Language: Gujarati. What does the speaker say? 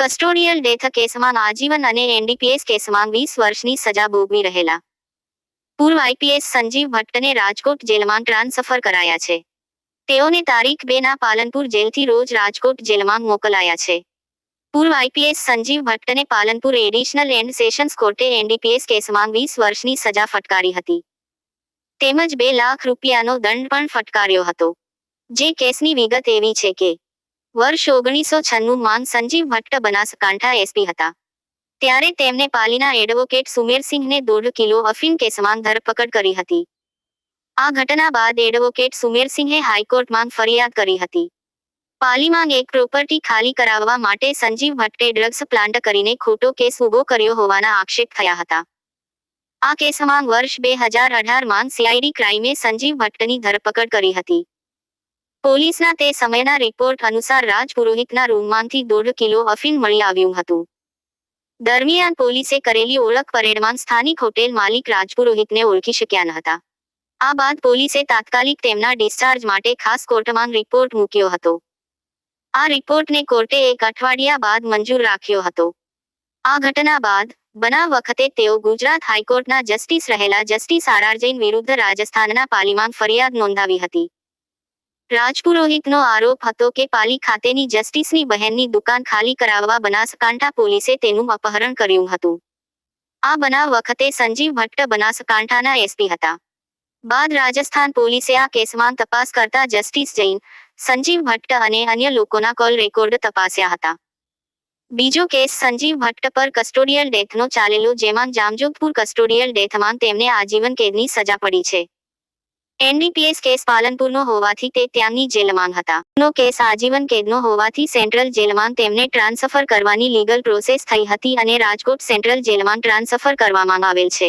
કસ્ટોડિયલ ડેથ કેસમાં આજીવન અને એનડીપીએસ કેસમાં વીસ વર્ષની સજા ભોગવી રહેલા. પૂર્વ આઈપીએસ સંજીવ ભટ્ટને રાજકોટ જેલમાં ટ્રાન્સફર કરાયા છે. તેઓને તારીખ બે ના પાલનપુર જેલથી રોજ રાજકોટ જેલમાં મોકલાયા છે. પૂર્વ આઈપીએસ સંજીવ ભટ્ટને પાલનપુર એડિશનલ એન્ડ સેશન્સ કોર્ટે એનડીપીએસ કેસમાં વીસ વર્ષની સજા ફટકારી હતી. તેમજ બે લાખ રૂપિયાનો દંડ પણ ફટકાર્યો હતો. જે કેસની વિગત એવી છે કે વર્ષ ઓગણીસો માં સંજીવ ભટ્ટ બનાસકાંઠા એસપી હતા. ત્યારે તેમને પાલીના એડવોકેટ સુમેરસિંહને દોઢ કિલો અફીન કેસમાં ધરપકડ કરી હતી. આ ઘટના બાદ એડવોકેટ સુમેરસિંહે હાઈકોર્ટમાં ફરિયાદ કરી હતી. પાલીમાં એક પ્રોપર્ટી ખાલી કરાવવા માટે સંજીવ ભટ્ટે ડ્રગ્સ પ્લાન્ટ કરીને ખોટો કેસ ઊભો કર્યો હોવાના આક્ષેપ થયા હતા. આ કેસમાં વર્ષ બે હજાર અઢારમાં સીઆઈડી ક્રાઇમે સંજીવ ભટ્ટની ધરપકડ કરી હતી. પોલીસના તે સમયના રિપોર્ટ અનુસાર રાજ પુરોહિતના રૂમમાંથી દોઢ કિલો અફીણ મળી આવ્યું હતું. દરમિયાન પોલીસે કરેલી ઓળખ પરેડમાં સ્થાનિક હોટેલ માલિક રાજપુરોહિતને ઓળખી શક્યા ન હતા. આ બાદ પોલીસે તાત્કાલિક તેમના ડિસ્ચાર્જ માટે ખાસ કોર્ટમાં રિપોર્ટ મૂક્યો હતો. આ રિપોર્ટને કોર્ટે એક અઠવાડિયા બાદ મંજૂર રાખ્યો હતો. આ ઘટના બાદ બનાવ વખતે તેઓ ગુજરાત હાઈકોર્ટના જસ્ટિસ રહેલા જસ્ટિસ આર આર જૈન વિરુદ્ધ રાજસ્થાનના પાલીમાં ફરિયાદ નોંધાવી હતી. રાજપુરોહિતનો આરોપ હતો કે પાલી ખાતેની જસ્ટિસની બહેનની દુકાન ખાલી કરાવવા બનાસકાંઠા પોલીસે તેનું અપહરણ કર્યું હતું. આ બનાવ વખતે સંજીવ ભટ્ટ બનાસકાંઠાના એસપી હતા. બાદ રાજસ્થાન પોલીસે આ કેસમાં તપાસ કરતા જસ્ટિસ જૈન, સંજીવ ભટ્ટ અને અન્ય લોકોના કોલ રેકોર્ડ તપાસ્યા હતા. બીજો કેસ સંજીવ ભટ્ટ પર કસ્ટોડિયલ ડેથનો ચાલેલો જેમાં જામજોધપુર કસ્ટોડિયલ ડેથમાં તેમને આજીવન કેદની સજા પડી છે. એનડીપીએસ કેસ પાલનપુરનો હોવાથી તે ત્યાંની જેલમાં હતા. નો કેસ આજીવન કેદનો હોવાથી સેન્ટ્રલ જેલમાં તેમને ટ્રાન્સફર કરવાની લીગલ પ્રોસેસ થઈ હતી અને રાજકોટ સેન્ટ્રલ જેલમાં ટ્રાન્સફર કરવામાં આવેલ છે.